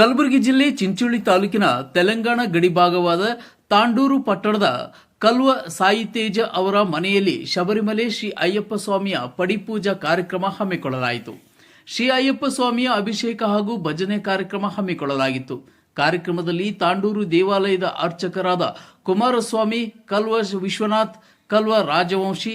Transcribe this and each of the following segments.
ಕಲಬುರಗಿ ಜಿಲ್ಲೆ ಚಿಂಚೋಳಿ ತಾಲೂಕಿನ ತೆಲಂಗಾಣ ಗಡಿ ಭಾಗವಾದ ತಾಂಡೂರು ಪಟ್ಟಣದ ಕಲ್ವ ಸಾಯಿ ತೇಜ ಅವರ ಮನೆಯಲ್ಲಿ ಶಬರಿಮಲೆ ಶ್ರೀ ಅಯ್ಯಪ್ಪ ಸ್ವಾಮಿಯ ಪಡಿಪೂಜಾ ಕಾರ್ಯಕ್ರಮ ಹಮ್ಮಿಕೊಳ್ಳಲಾಯಿತು. ಶ್ರೀ ಅಯ್ಯಪ್ಪ ಸ್ವಾಮಿಯ ಅಭಿಷೇಕ ಹಾಗೂ ಭಜನೆ ಕಾರ್ಯಕ್ರಮ ಹಮ್ಮಿಕೊಳ್ಳಲಾಗಿತ್ತು. ಕಾರ್ಯಕ್ರಮದಲ್ಲಿ ತಾಂಡೂರು ದೇವಾಲಯದ ಅರ್ಚಕರಾದ ಕುಮಾರಸ್ವಾಮಿ, ಕಲ್ವ ವಿಶ್ವನಾಥ್, ಕಲ್ವ ರಾಜವಂಶಿ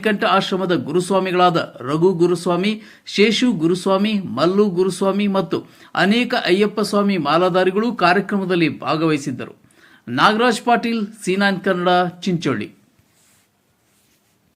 ಮಣಿಕಂಠ ಆಶ್ರಮದ ಗುರುಸ್ವಾಮಿಗಳಾದ ರಘು ಗುರುಸ್ವಾಮಿ, ಶೇಷು ಗುರುಸ್ವಾಮಿ, ಮಲ್ಲು ಗುರುಸ್ವಾಮಿ ಮತ್ತು ಅನೇಕ ಅಯ್ಯಪ್ಪ ಸ್ವಾಮಿ ಮಾಲಾಧಾರಿಗಳು ಕಾರ್ಯಕ್ರಮದಲ್ಲಿ ಭಾಗವಹಿಸಿದ್ದರು. ನಾಗರಾಜ್ ಪಾಟೀಲ್, ಸೀನಾನ್ ಕನ್ನಡ, ಚಿಂಚೋಳಿ.